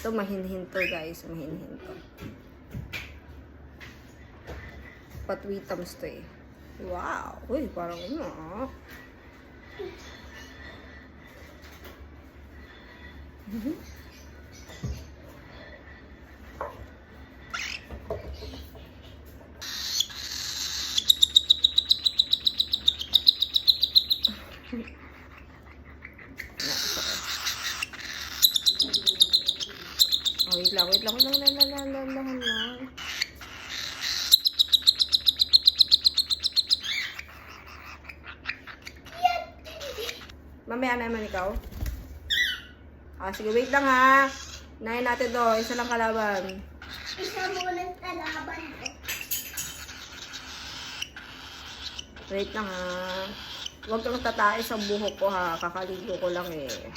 Ito, mahinhin to guys. Mahinhin to. Patwitams to eh. Wow! Uy, parang ano ah. Oh, wait lang, wait lang, wait lang, lang, lang, lang, lang, lang, lang. Mamaya naman ikaw. Ah, sige, wait lang ha. Nahin natin to, isa lang kalaban. Isa mo lang kalaban. Wait lang ha. Huwag kang tatae sa buhok ko ha. Kakaligo ko lang eh.